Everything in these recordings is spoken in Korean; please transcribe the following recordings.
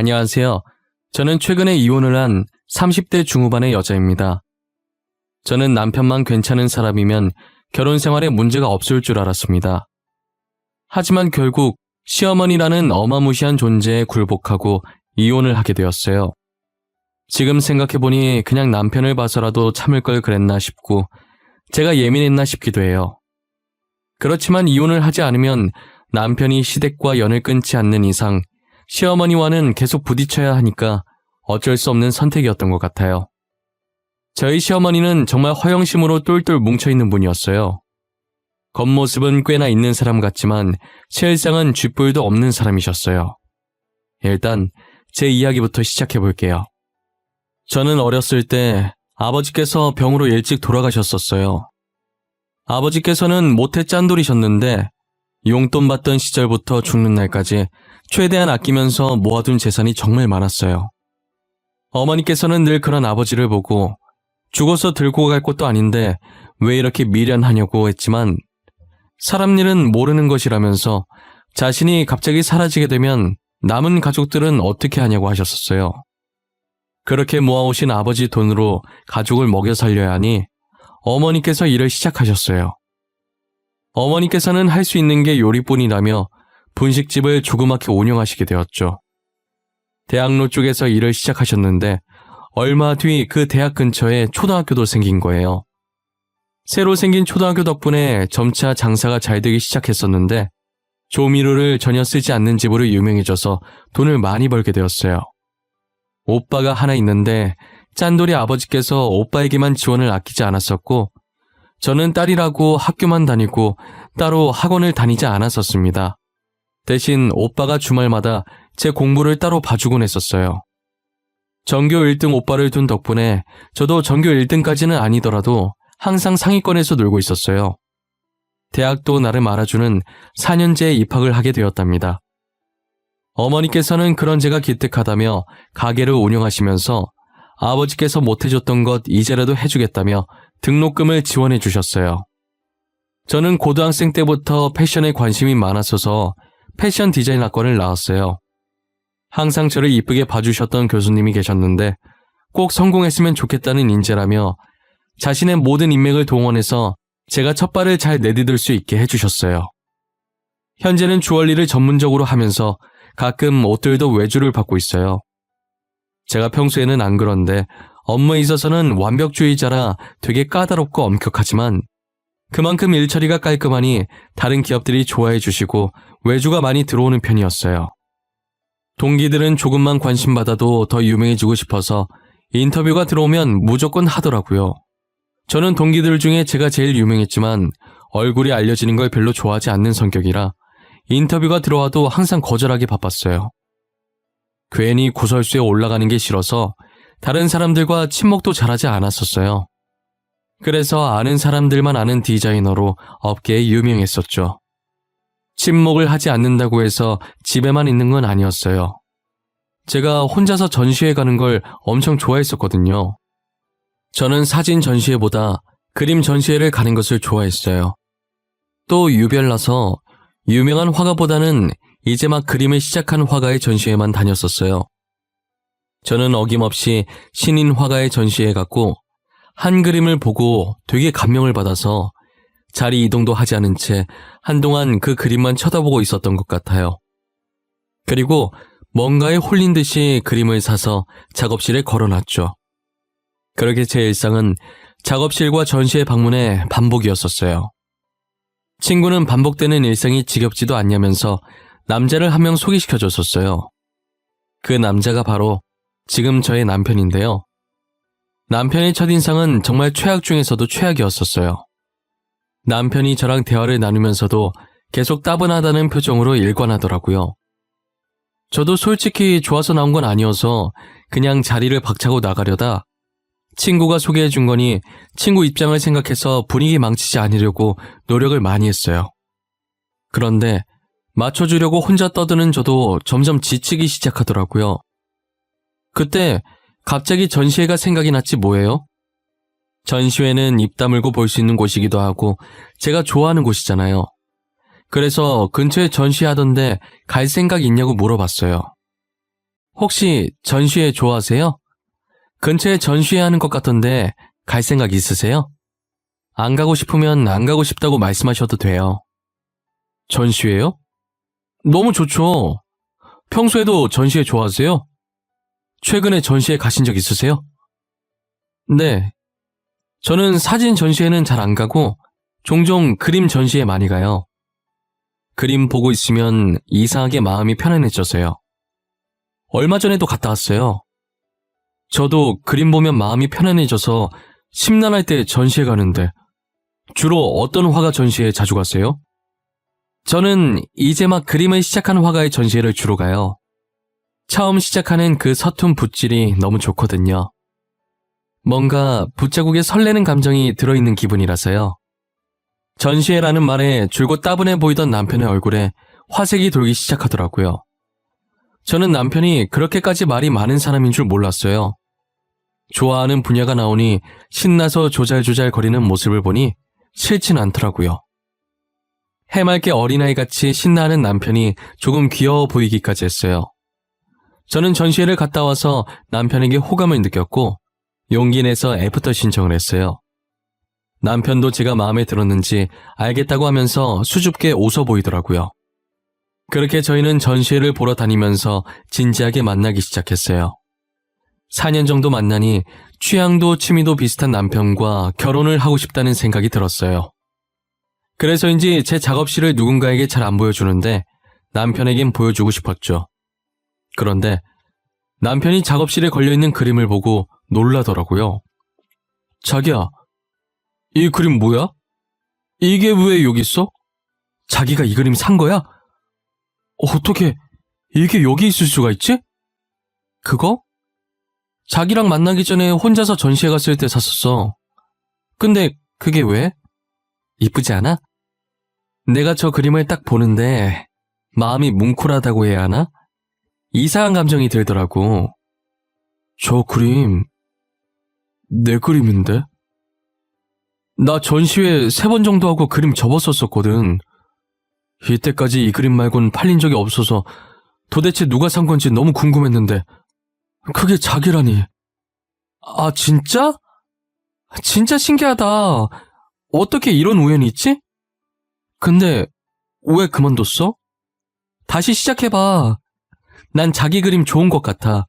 안녕하세요. 저는 최근에 이혼을 한 30대 중후반의 여자입니다. 저는 남편만 괜찮은 사람이면 결혼 생활에 문제가 없을 줄 알았습니다. 하지만 결국 시어머니라는 어마무시한 존재에 굴복하고 이혼을 하게 되었어요. 지금 생각해보니 그냥 남편을 봐서라도 참을 걸 그랬나 싶고 제가 예민했나 싶기도 해요. 그렇지만 이혼을 하지 않으면 남편이 시댁과 연을 끊지 않는 이상 시어머니와는 계속 부딪혀야 하니까 어쩔 수 없는 선택이었던 것 같아요. 저희 시어머니는 정말 허영심으로 똘똘 뭉쳐있는 분이었어요. 겉모습은 꽤나 있는 사람 같지만 실상은 쥐뿔도 없는 사람이셨어요. 일단 제 이야기부터 시작해 볼게요. 저는 어렸을 때 아버지께서 병으로 일찍 돌아가셨었어요. 아버지께서는 모태 짠돌이셨는데 용돈 받던 시절부터 죽는 날까지 최대한 아끼면서 모아둔 재산이 정말 많았어요. 어머니께서는 늘 그런 아버지를 보고 죽어서 들고 갈 것도 아닌데 왜 이렇게 미련하냐고 했지만 사람 일은 모르는 것이라면서 자신이 갑자기 사라지게 되면 남은 가족들은 어떻게 하냐고 하셨었어요. 그렇게 모아오신 아버지 돈으로 가족을 먹여 살려야 하니 어머니께서 일을 시작하셨어요. 어머니께서는 할 수 있는 게 요리뿐이라며 분식집을 조그맣게 운영하시게 되었죠. 대학로 쪽에서 일을 시작하셨는데 얼마 뒤 그 대학 근처에 초등학교도 생긴 거예요. 새로 생긴 초등학교 덕분에 점차 장사가 잘 되기 시작했었는데 조미료를 전혀 쓰지 않는 집으로 유명해져서 돈을 많이 벌게 되었어요. 오빠가 하나 있는데 짠돌이 아버지께서 오빠에게만 지원을 아끼지 않았었고 저는 딸이라고 학교만 다니고 따로 학원을 다니지 않았었습니다. 대신 오빠가 주말마다 제 공부를 따로 봐주곤 했었어요. 전교 1등 오빠를 둔 덕분에 저도 전교 1등까지는 아니더라도 항상 상위권에서 놀고 있었어요. 대학도 나름 알아주는 4년제에 입학을 하게 되었답니다. 어머니께서는 그런 제가 기특하다며 가게를 운영하시면서 아버지께서 못해줬던 것 이제라도 해주겠다며 등록금을 지원해 주셨어요. 저는 고등학생 때부터 패션에 관심이 많았어서 패션 디자인 학과를 나왔어요. 항상 저를 이쁘게 봐주셨던 교수님이 계셨는데 꼭 성공했으면 좋겠다는 인재라며 자신의 모든 인맥을 동원해서 제가 첫 발을 잘 내디딜 수 있게 해주셨어요. 현재는 주얼리를 전문적으로 하면서 가끔 옷들도 외주를 받고 있어요. 제가 평소에는 안 그런데 업무에 있어서는 완벽주의자라 되게 까다롭고 엄격하지만 그만큼 일처리가 깔끔하니 다른 기업들이 좋아해 주시고 외주가 많이 들어오는 편이었어요. 동기들은 조금만 관심 받아도 더 유명해지고 싶어서 인터뷰가 들어오면 무조건 하더라고요. 저는 동기들 중에 제가 제일 유명했지만 얼굴이 알려지는 걸 별로 좋아하지 않는 성격이라 인터뷰가 들어와도 항상 거절하기 바빴어요. 괜히 구설수에 올라가는 게 싫어서 다른 사람들과 친목도 잘하지 않았었어요. 그래서 아는 사람들만 아는 디자이너로 업계에 유명했었죠. 친목을 하지 않는다고 해서 집에만 있는 건 아니었어요. 제가 혼자서 전시회 가는 걸 엄청 좋아했었거든요. 저는 사진 전시회보다 그림 전시회를 가는 것을 좋아했어요. 또 유별나서 유명한 화가보다는 이제 막 그림을 시작한 화가의 전시회만 다녔었어요. 저는 어김없이 신인 화가의 전시회 갔고 한 그림을 보고 되게 감명을 받아서 자리 이동도 하지 않은 채 한동안 그 그림만 쳐다보고 있었던 것 같아요. 그리고 뭔가에 홀린 듯이 그림을 사서 작업실에 걸어놨죠. 그렇게 제 일상은 작업실과 전시회 방문의 반복이었었어요. 친구는 반복되는 일상이 지겹지도 않냐면서 남자를 한 명 소개시켜줬었어요. 그 남자가 바로 지금 저의 남편인데요. 남편의 첫인상은 정말 최악 중에서도 최악이었었어요. 남편이 저랑 대화를 나누면서도 계속 따분하다는 표정으로 일관하더라고요. 저도 솔직히 좋아서 나온 건 아니어서 그냥 자리를 박차고 나가려다 친구가 소개해 준 거니 친구 입장을 생각해서 분위기 망치지 않으려고 노력을 많이 했어요. 그런데 맞춰주려고 혼자 떠드는 저도 점점 지치기 시작하더라고요. 그때 갑자기 전시회가 생각이 났지 뭐예요? 전시회는 입 다물고 볼 수 있는 곳이기도 하고 제가 좋아하는 곳이잖아요. 그래서 근처에 전시하던데 갈 생각 있냐고 물어봤어요. 혹시 전시회 좋아하세요? 근처에 전시회 하는 것 같던데 갈 생각 있으세요? 안 가고 싶으면 안 가고 싶다고 말씀하셔도 돼요. 전시회요? 너무 좋죠. 평소에도 전시회 좋아하세요? 최근에 전시회 가신 적 있으세요? 네. 저는 사진 전시회는 잘 안 가고 종종 그림 전시회 많이 가요. 그림 보고 있으면 이상하게 마음이 편안해져서요. 얼마 전에도 갔다 왔어요. 저도 그림 보면 마음이 편안해져서 심란할 때 전시회 가는데 주로 어떤 화가 전시회에 자주 가세요? 저는 이제 막 그림을 시작한 화가의 전시회를 주로 가요. 처음 시작하는 그 서툰 붓질이 너무 좋거든요. 뭔가 붓자국에 설레는 감정이 들어있는 기분이라서요. 전시회라는 말에 줄곧 따분해 보이던 남편의 얼굴에 화색이 돌기 시작하더라고요. 저는 남편이 그렇게까지 말이 많은 사람인 줄 몰랐어요. 좋아하는 분야가 나오니 신나서 조잘조잘 거리는 모습을 보니 싫진 않더라고요. 해맑게 어린아이 같이 신나하는 남편이 조금 귀여워 보이기까지 했어요. 저는 전시회를 갔다 와서 남편에게 호감을 느꼈고 용기 내서 애프터 신청을 했어요. 남편도 제가 마음에 들었는지 알겠다고 하면서 수줍게 웃어 보이더라고요. 그렇게 저희는 전시회를 보러 다니면서 진지하게 만나기 시작했어요. 4년 정도 만나니 취향도 취미도 비슷한 남편과 결혼을 하고 싶다는 생각이 들었어요. 그래서인지 제 작업실을 누군가에게 잘 안 보여주는데 남편에겐 보여주고 싶었죠. 그런데 남편이 작업실에 걸려있는 그림을 보고 놀라더라고요. 자기야, 이 그림 뭐야? 이게 왜 여기 있어? 자기가 이 그림 산 거야? 어떻게 이게 여기 있을 수가 있지? 그거? 자기랑 만나기 전에 혼자서 전시회 갔을 때 샀었어. 근데 그게 왜? 이쁘지 않아? 내가 저 그림을 딱 보는데 마음이 뭉클하다고 해야 하나? 이상한 감정이 들더라고. 저 그림 내 그림인데? 나 전시회 세 번 정도 하고 그림 접었었거든. 이때까지 이 그림 말곤 팔린 적이 없어서 도대체 누가 산 건지 너무 궁금했는데 그게 자기라니. 아, 진짜? 진짜 신기하다. 어떻게 이런 우연이 있지? 근데 왜 그만뒀어? 다시 시작해봐. 난 자기 그림 좋은 것 같아.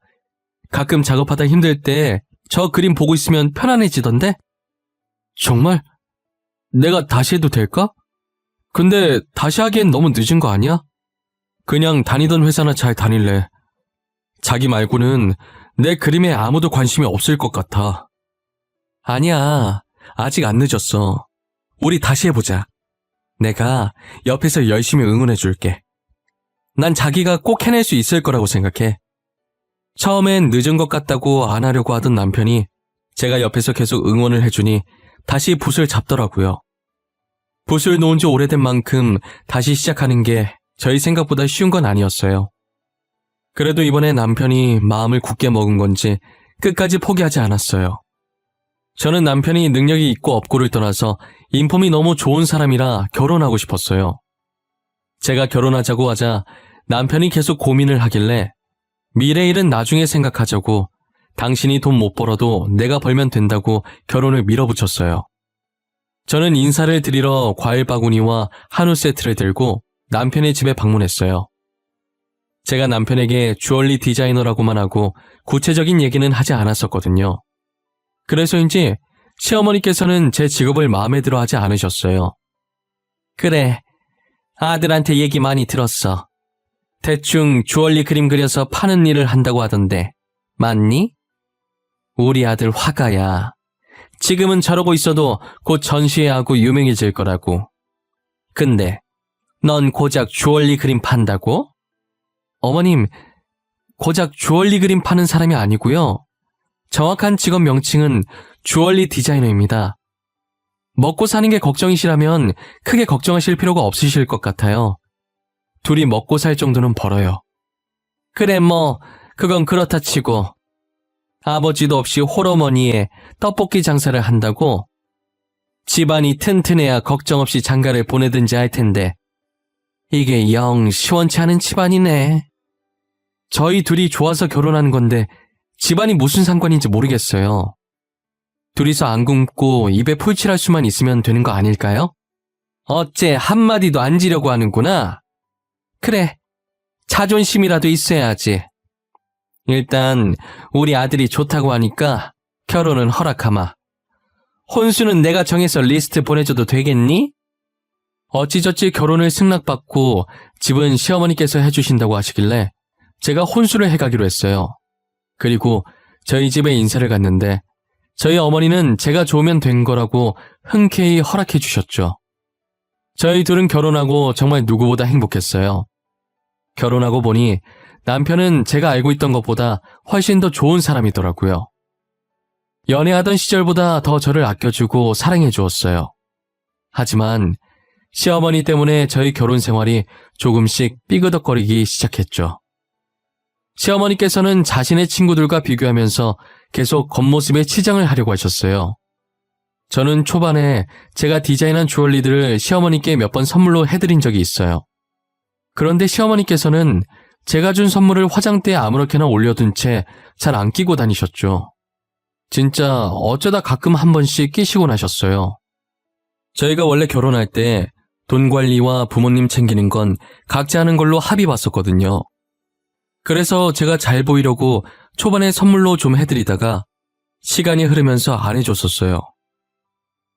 가끔 작업하다 힘들 때 저 그림 보고 있으면 편안해지던데? 정말? 내가 다시 해도 될까? 근데 다시 하기엔 너무 늦은 거 아니야? 그냥 다니던 회사나 잘 다닐래. 자기 말고는 내 그림에 아무도 관심이 없을 것 같아. 아니야. 아직 안 늦었어. 우리 다시 해보자. 내가 옆에서 열심히 응원해 줄게. 난 자기가 꼭 해낼 수 있을 거라고 생각해. 처음엔 늦은 것 같다고 안 하려고 하던 남편이 제가 옆에서 계속 응원을 해주니 다시 붓을 잡더라고요. 붓을 놓은 지 오래된 만큼 다시 시작하는 게 저희 생각보다 쉬운 건 아니었어요. 그래도 이번에 남편이 마음을 굳게 먹은 건지 끝까지 포기하지 않았어요. 저는 남편이 능력이 있고 없고를 떠나서 인품이 너무 좋은 사람이라 결혼하고 싶었어요. 제가 결혼하자고 하자 남편이 계속 고민을 하길래 미래 일은 나중에 생각하자고 당신이 돈 못 벌어도 내가 벌면 된다고 결혼을 밀어붙였어요. 저는 인사를 드리러 과일 바구니와 한우 세트를 들고 남편의 집에 방문했어요. 제가 남편에게 주얼리 디자이너라고만 하고 구체적인 얘기는 하지 않았었거든요. 그래서인지 시어머니께서는 제 직업을 마음에 들어 하지 않으셨어요. 그래, 아들한테 얘기 많이 들었어. 대충 주얼리 그림 그려서 파는 일을 한다고 하던데, 맞니? 우리 아들 화가야. 지금은 저러고 있어도 곧 전시회하고 유명해질 거라고. 근데, 넌 고작 주얼리 그림 판다고? 어머님, 고작 주얼리 그림 파는 사람이 아니고요. 정확한 직업 명칭은 주얼리 디자이너입니다. 먹고 사는 게 걱정이시라면 크게 걱정하실 필요가 없으실 것 같아요. 둘이 먹고 살 정도는 벌어요. 그래, 뭐, 그건 그렇다 치고. 아버지도 없이 홀어머니에 떡볶이 장사를 한다고? 집안이 튼튼해야 걱정 없이 장가를 보내든지 할 텐데. 이게 영 시원치 않은 집안이네. 저희 둘이 좋아서 결혼한 건데 집안이 무슨 상관인지 모르겠어요. 둘이서 안 굶고 입에 풀칠할 수만 있으면 되는 거 아닐까요? 어째 한마디도 안 지려고 하는구나. 그래, 자존심이라도 있어야지. 일단 우리 아들이 좋다고 하니까 결혼은 허락하마. 혼수는 내가 정해서 리스트 보내줘도 되겠니? 어찌저찌 결혼을 승낙받고 집은 시어머니께서 해주신다고 하시길래 제가 혼수를 해가기로 했어요. 그리고 저희 집에 인사를 갔는데 저희 어머니는 제가 좋으면 된 거라고 흔쾌히 허락해 주셨죠. 저희 둘은 결혼하고 정말 누구보다 행복했어요. 결혼하고 보니 남편은 제가 알고 있던 것보다 훨씬 더 좋은 사람이더라고요. 연애하던 시절보다 더 저를 아껴주고 사랑해 주었어요. 하지만 시어머니 때문에 저희 결혼 생활이 조금씩 삐그덕거리기 시작했죠. 시어머니께서는 자신의 친구들과 비교하면서 계속 겉모습에 치장을 하려고 하셨어요. 저는 초반에 제가 디자인한 주얼리들을 시어머니께 몇 번 선물로 해드린 적이 있어요. 그런데 시어머니께서는 제가 준 선물을 화장대에 아무렇게나 올려둔 채 잘 안 끼고 다니셨죠. 진짜 어쩌다 가끔 한 번씩 끼시곤 하셨어요. 저희가 원래 결혼할 때 돈 관리와 부모님 챙기는 건 각자 하는 걸로 합의 봤었거든요. 그래서 제가 잘 보이려고 초반에 선물로 좀 해드리다가 시간이 흐르면서 안 해줬었어요.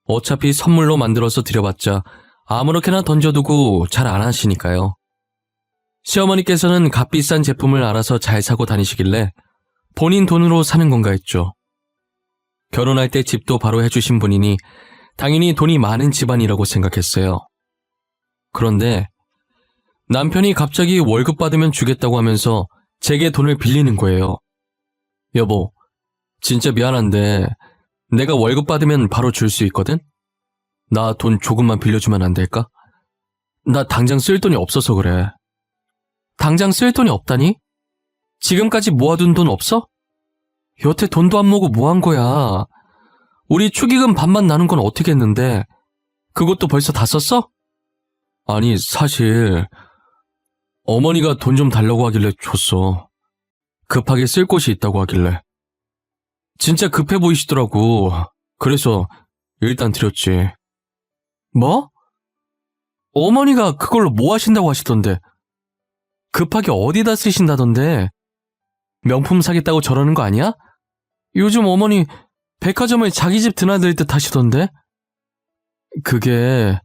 어차피 선물로 만들어서 드려봤자 아무렇게나 던져두고 잘 안 하시니까요. 시어머니께서는 값비싼 제품을 알아서 잘 사고 다니시길래 본인 돈으로 사는 건가 했죠. 결혼할 때 집도 바로 해주신 분이니 당연히 돈이 많은 집안이라고 생각했어요. 그런데 남편이 갑자기 월급 받으면 주겠다고 하면서 제게 돈을 빌리는 거예요. 여보, 진짜 미안한데 내가 월급 받으면 바로 줄 수 있거든? 나 돈 조금만 빌려주면 안 될까? 나 당장 쓸 돈이 없어서 그래. 당장 쓸 돈이 없다니? 지금까지 모아둔 돈 없어? 여태 돈도 안 모으고 뭐 한 거야? 우리 축의금 반만 나는 건 어떻게 했는데? 그것도 벌써 다 썼어? 아니, 사실, 어머니가 돈 좀 달라고 하길래 줬어. 급하게 쓸 곳이 있다고 하길래. 진짜 급해 보이시더라고. 그래서 일단 드렸지. 뭐? 어머니가 그걸로 뭐 하신다고 하시던데. 급하게 어디다 쓰신다던데. 명품 사겠다고 저러는 거 아니야? 요즘 어머니 백화점을 자기 집 드나들 듯 하시던데. 그게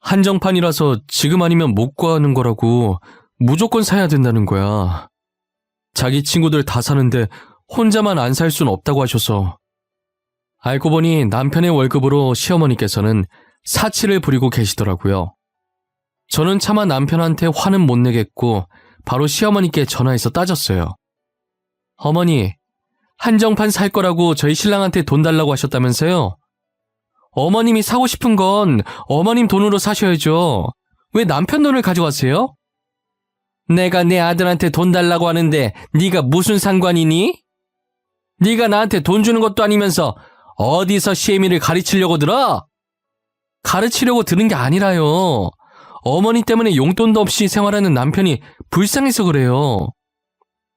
한정판이라서 지금 아니면 못 구하는 거라고 무조건 사야 된다는 거야. 자기 친구들 다 사는데 혼자만 안 살 순 없다고 하셔서. 알고 보니 남편의 월급으로 시어머니께서는 사치를 부리고 계시더라고요. 저는 차마 남편한테 화는 못 내겠고 바로 시어머니께 전화해서 따졌어요. 어머니, 한정판 살 거라고 저희 신랑한테 돈 달라고 하셨다면서요? 어머님이 사고 싶은 건 어머님 돈으로 사셔야죠. 왜 남편 돈을 가져가세요? 내가 내 아들한테 돈 달라고 하는데 네가 무슨 상관이니? 네가 나한테 돈 주는 것도 아니면서 어디서 시애미를 가르치려고 들어? 가르치려고 드는 게 아니라요. 어머니 때문에 용돈도 없이 생활하는 남편이 불쌍해서 그래요.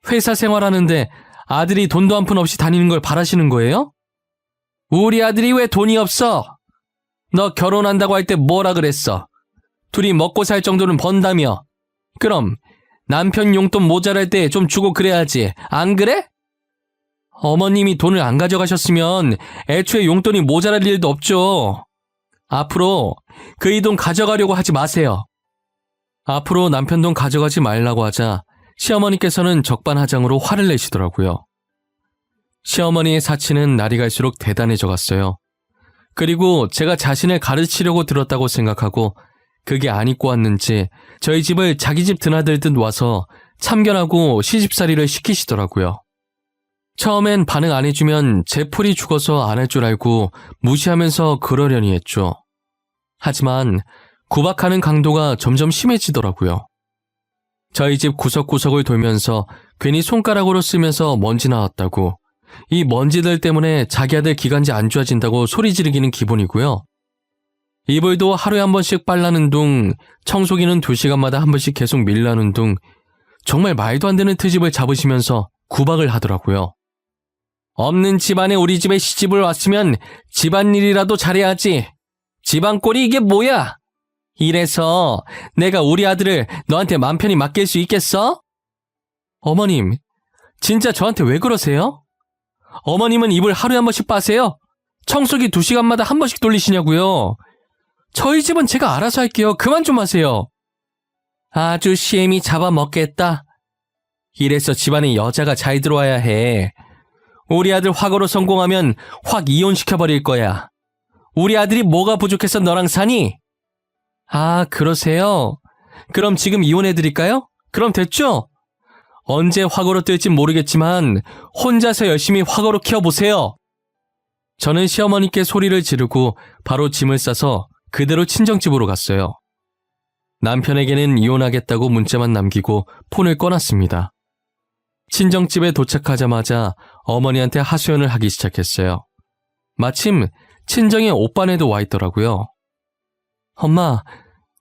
회사 생활하는데 아들이 돈도 한 푼 없이 다니는 걸 바라시는 거예요? 우리 아들이 왜 돈이 없어? 너 결혼한다고 할 때 뭐라 그랬어? 둘이 먹고 살 정도는 번다며. 그럼 남편 용돈 모자랄 때 좀 주고 그래야지. 안 그래? 어머님이 돈을 안 가져가셨으면 애초에 용돈이 모자랄 일도 없죠. 앞으로 그 이 돈 가져가려고 하지 마세요. 앞으로 남편 돈 가져가지 말라고 하자 시어머니께서는 적반하장으로 화를 내시더라고요. 시어머니의 사치는 날이 갈수록 대단해져 갔어요. 그리고 제가 자신을 가르치려고 들었다고 생각하고 그게 안 입고 왔는지 저희 집을 자기 집 드나들듯 와서 참견하고 시집살이를 시키시더라고요. 처음엔 반응 안 해주면 제 풀이 죽어서 안 할 줄 알고 무시하면서 그러려니 했죠. 하지만 구박하는 강도가 점점 심해지더라고요. 저희 집 구석구석을 돌면서 괜히 손가락으로 쓰면서 먼지 나왔다고 이 먼지들 때문에 자기 아들 기관지 안 좋아진다고 소리 지르기는 기본이고요. 이불도 하루에 한 번씩 빨라는 둥, 청소기는 두 시간마다 한 번씩 계속 밀라는 둥, 정말 말도 안 되는 트집을 잡으시면서 구박을 하더라고요. 없는 집안에 우리 집에 시집을 왔으면 집안일이라도 잘해야지. 집안꼴이 이게 뭐야? 이래서 내가 우리 아들을 너한테 맘 편히 맡길 수 있겠어? 어머님, 진짜 저한테 왜 그러세요? 어머님은 입을 하루에 한 번씩 빠세요? 청소기 두 시간마다 한 번씩 돌리시냐고요? 저희 집은 제가 알아서 할게요. 그만 좀 하세요. 아주 시엠이 잡아먹겠다. 이래서 집안에 여자가 잘 들어와야 해. 우리 아들 화거로 성공하면 확 이혼시켜버릴 거야. 우리 아들이 뭐가 부족해서 너랑 사니? 아, 그러세요? 그럼 지금 이혼해드릴까요? 그럼 됐죠? 언제 화거로 뜰지 모르겠지만 혼자서 열심히 화거로 키워보세요. 저는 시어머니께 소리를 지르고 바로 짐을 싸서 그대로 친정집으로 갔어요. 남편에게는 이혼하겠다고 문자만 남기고 폰을 꺼놨습니다. 친정집에 도착하자마자 어머니한테 하소연을 하기 시작했어요. 마침 친정에 오빠네도 와 있더라고요. 엄마,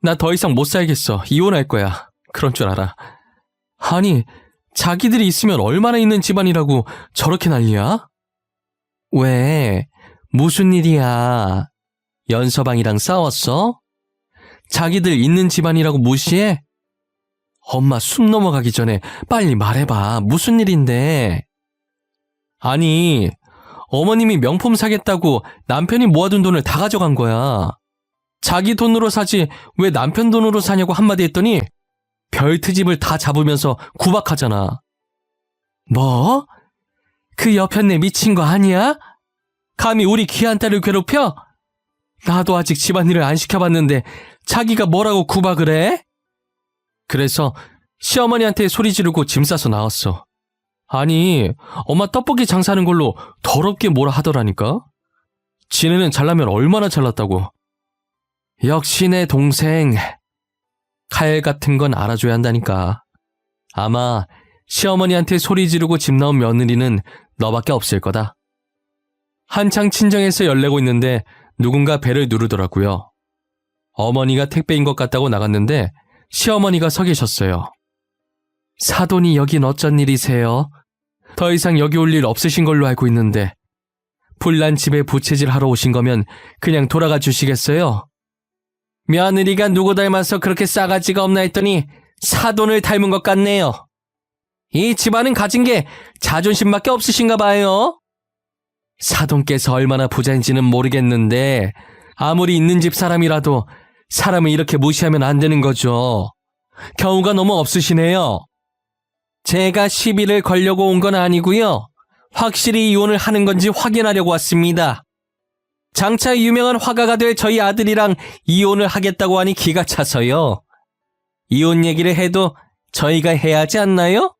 나 더 이상 못 살겠어. 이혼할 거야. 그런 줄 알아. 아니, 자기들이 있으면 얼마나 있는 집안이라고 저렇게 난리야? 왜? 무슨 일이야? 연서방이랑 싸웠어? 자기들 있는 집안이라고 무시해? 엄마 숨 넘어가기 전에 빨리 말해봐. 무슨 일인데? 아니, 어머님이 명품 사겠다고 남편이 모아둔 돈을 다 가져간 거야. 자기 돈으로 사지 왜 남편 돈으로 사냐고 한마디 했더니 별 트집을 다 잡으면서 구박하잖아. 뭐? 그 여편네 미친 거 아니야? 감히 우리 귀한 딸을 괴롭혀? 나도 아직 집안일을 안 시켜봤는데 자기가 뭐라고 구박을 해? 그래서 시어머니한테 소리 지르고 짐 싸서 나왔어. 아니, 엄마 떡볶이 장사하는 걸로 더럽게 뭐라 하더라니까? 지네는 잘나면 얼마나 잘났다고. 역시 내 동생. 칼 같은 건 알아줘야 한다니까. 아마 시어머니한테 소리 지르고 집 나온 며느리는 너밖에 없을 거다. 한창 친정에서 열내고 있는데 누군가 배를 누르더라고요. 어머니가 택배인 것 같다고 나갔는데 시어머니가 서 계셨어요. 사돈이 여긴 어쩐 일이세요? 더 이상 여기 올 일 없으신 걸로 알고 있는데 불난 집에 부채질 하러 오신 거면 그냥 돌아가 주시겠어요? 며느리가 누구 닮아서 그렇게 싸가지가 없나 했더니 사돈을 닮은 것 같네요. 이 집안은 가진 게 자존심밖에 없으신가 봐요. 사돈께서 얼마나 부자인지는 모르겠는데 아무리 있는 집 사람이라도 사람을 이렇게 무시하면 안 되는 거죠. 경우가 너무 없으시네요. 제가 시비를 걸려고 온 건 아니고요. 확실히 이혼을 하는 건지 확인하려고 왔습니다. 장차 유명한 화가가 될 저희 아들이랑 이혼을 하겠다고 하니 기가 차서요. 이혼 얘기를 해도 저희가 해야 하지 않나요?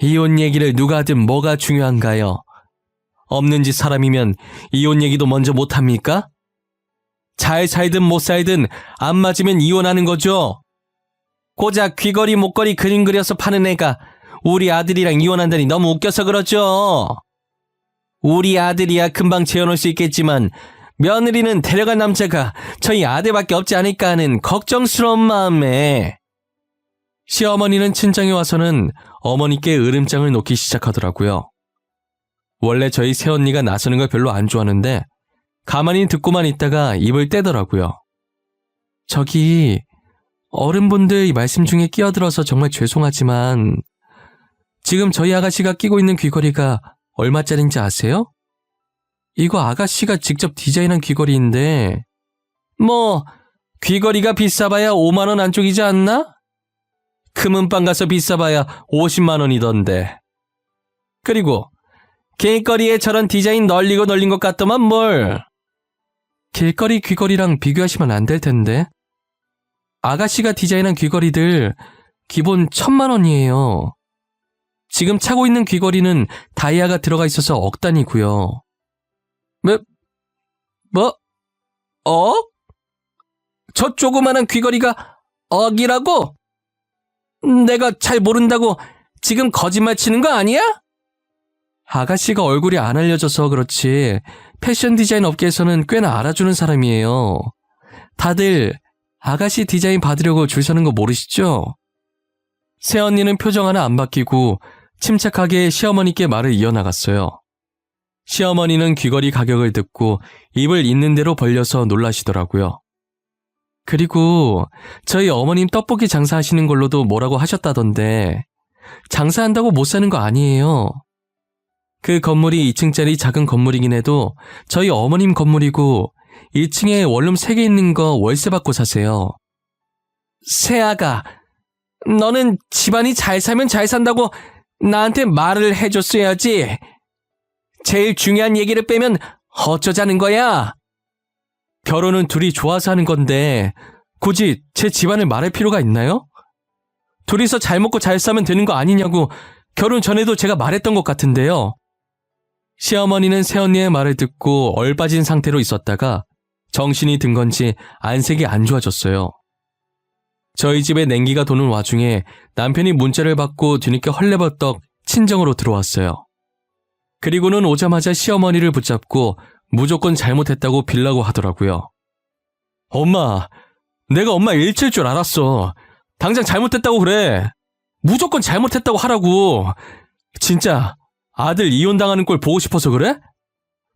이혼 얘기를 누가 하든 뭐가 중요한가요? 없는 집 사람이면 이혼 얘기도 먼저 못합니까? 잘 살든 못 살든 안 맞으면 이혼하는 거죠. 고작 귀걸이 목걸이 그림 그려서 파는 애가 우리 아들이랑 이혼한다니 너무 웃겨서 그러죠. 우리 아들이야 금방 재혼할 수 있겠지만 며느리는 데려간 남자가 저희 아들밖에 없지 않을까 하는 걱정스러운 마음에 시어머니는 친정에 와서는 어머니께 으름장을 놓기 시작하더라고요. 원래 저희 새언니가 나서는 걸 별로 안 좋아하는데 가만히 듣고만 있다가 입을 떼더라고요. 저기 어른분들 말씀 중에 끼어들어서 정말 죄송하지만 지금 저희 아가씨가 끼고 있는 귀걸이가 얼마짜린지 아세요? 이거 아가씨가 직접 디자인한 귀걸이인데 뭐 귀걸이가 비싸봐야 5만 원 안쪽이지 않나? 금은방 가서 비싸봐야 50만 원이던데. 그리고 길거리에 저런 디자인 널리고 널린 것 같더만 뭘. 길거리 귀걸이랑 비교하시면 안 될 텐데. 아가씨가 디자인한 귀걸이들 기본 천만 원이에요. 지금 차고 있는 귀걸이는 다이아가 들어가 있어서 억 단이고요. 뭐, 뭐, 억? 저 조그마한 귀걸이가 억이라고? 내가 잘 모른다고 지금 거짓말 치는 거 아니야? 아가씨가 얼굴이 안 알려져서 그렇지 패션 디자인 업계에서는 꽤나 알아주는 사람이에요. 다들 아가씨 디자인 받으려고 줄 서는 거 모르시죠? 새언니는 표정 하나 안 바뀌고 침착하게 시어머니께 말을 이어나갔어요. 시어머니는 귀걸이 가격을 듣고 입을 있는 대로 벌려서 놀라시더라고요. 그리고 저희 어머님 떡볶이 장사하시는 걸로도 뭐라고 하셨다던데 장사한다고 못 사는 거 아니에요. 그 건물이 2층짜리 작은 건물이긴 해도 저희 어머님 건물이고 1층에 원룸 3개 있는 거 월세 받고 사세요. 세아가 너는 집안이 잘 살면 잘 산다고 나한테 말을 해줬어야지. 제일 중요한 얘기를 빼면 어쩌자는 거야? 결혼은 둘이 좋아서 하는 건데 굳이 제 집안을 말할 필요가 있나요? 둘이서 잘 먹고 잘 싸면 되는 거 아니냐고 결혼 전에도 제가 말했던 것 같은데요. 시어머니는 새언니의 말을 듣고 얼빠진 상태로 있었다가 정신이 든 건지 안색이 안 좋아졌어요. 저희 집에 냉기가 도는 와중에 남편이 문자를 받고 뒤늦게 헐레벌떡 친정으로 들어왔어요. 그리고는 오자마자 시어머니를 붙잡고 무조건 잘못했다고 빌라고 하더라고요. 엄마, 내가 엄마 일칠 줄 알았어. 당장 잘못했다고 그래. 무조건 잘못했다고 하라고. 진짜 아들 이혼당하는 꼴 보고 싶어서 그래?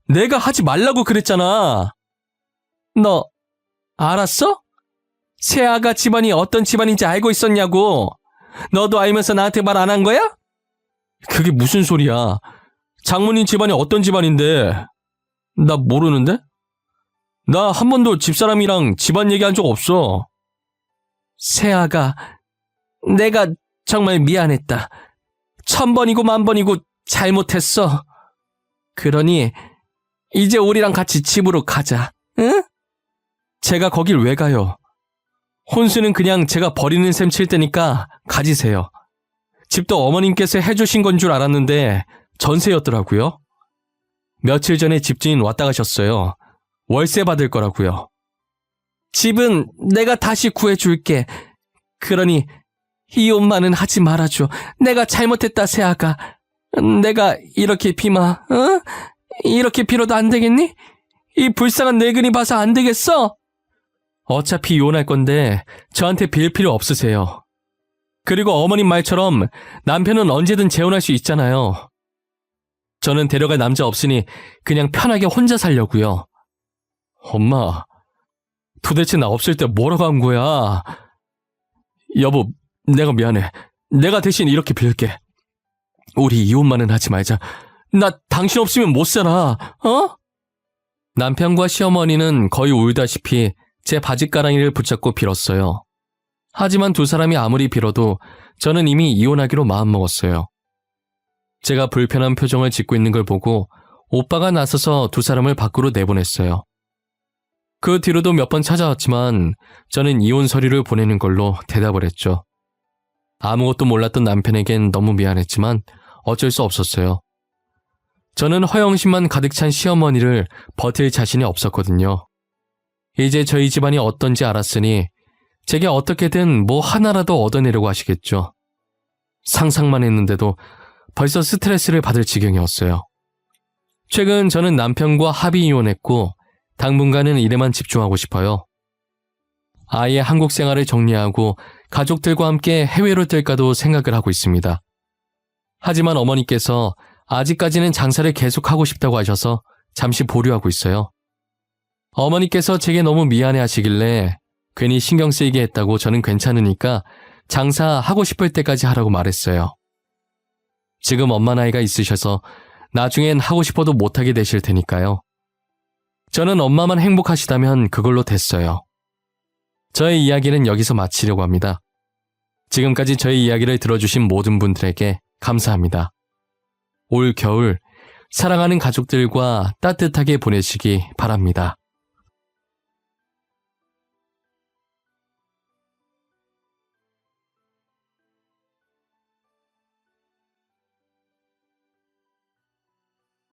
내가 하지 말라고 그랬잖아. 너 알았어? 세아가 집안이 어떤 집안인지 알고 있었냐고. 너도 알면서 나한테 말 안 한 거야? 그게 무슨 소리야. 장모님 집안이 어떤 집안인데. 나 모르는데? 나 한 번도 집사람이랑 집안 얘기한 적 없어. 세아가, 내가 정말 미안했다. 천 번이고 만 번이고 잘못했어. 그러니, 이제 우리랑 같이 집으로 가자, 응? 제가 거길 왜 가요? 혼수는 그냥 제가 버리는 셈 칠 테니까 가지세요. 집도 어머님께서 해주신 건 줄 알았는데 전세였더라고요. 며칠 전에 집주인 왔다 가셨어요. 월세 받을 거라고요. 집은 내가 다시 구해줄게. 그러니 이 옷만은 하지 말아줘. 내가 잘못했다 세아가. 내가 이렇게 비마, 어? 이렇게 빌어도 안 되겠니? 이 불쌍한 늙은이 봐서 안 되겠어? 어차피 이혼할 건데 저한테 빌 필요 없으세요. 그리고 어머님 말처럼 남편은 언제든 재혼할 수 있잖아요. 저는 데려갈 남자 없으니 그냥 편하게 혼자 살려고요. 엄마, 도대체 나 없을 때 뭐라고 한 거야? 여보, 내가 미안해. 내가 대신 이렇게 빌게. 우리 이혼만은 하지 말자. 나 당신 없으면 못 살아. 어? 남편과 시어머니는 거의 울다시피 제 바짓가랑이를 붙잡고 빌었어요. 하지만 두 사람이 아무리 빌어도 저는 이미 이혼하기로 마음먹었어요. 제가 불편한 표정을 짓고 있는 걸 보고 오빠가 나서서 두 사람을 밖으로 내보냈어요. 그 뒤로도 몇 번 찾아왔지만 저는 이혼 서류를 보내는 걸로 대답을 했죠. 아무것도 몰랐던 남편에겐 너무 미안했지만 어쩔 수 없었어요. 저는 허영심만 가득 찬 시어머니를 버틸 자신이 없었거든요. 이제 저희 집안이 어떤지 알았으니 제게 어떻게든 뭐 하나라도 얻어내려고 하시겠죠. 상상만 했는데도 벌써 스트레스를 받을 지경이었어요. 최근 저는 남편과 합의 이혼했고 당분간은 일에만 집중하고 싶어요. 아예 한국 생활을 정리하고 가족들과 함께 해외로 뜰까도 생각을 하고 있습니다. 하지만 어머니께서 아직까지는 장사를 계속하고 싶다고 하셔서 잠시 보류하고 있어요. 어머니께서 제게 너무 미안해 하시길래 괜히 신경 쓰이게 했다고 저는 괜찮으니까 장사하고 싶을 때까지 하라고 말했어요. 지금 엄마 나이가 있으셔서 나중엔 하고 싶어도 못하게 되실 테니까요. 저는 엄마만 행복하시다면 그걸로 됐어요. 저의 이야기는 여기서 마치려고 합니다. 지금까지 저의 이야기를 들어주신 모든 분들에게 감사합니다. 올 겨울 사랑하는 가족들과 따뜻하게 보내시기 바랍니다.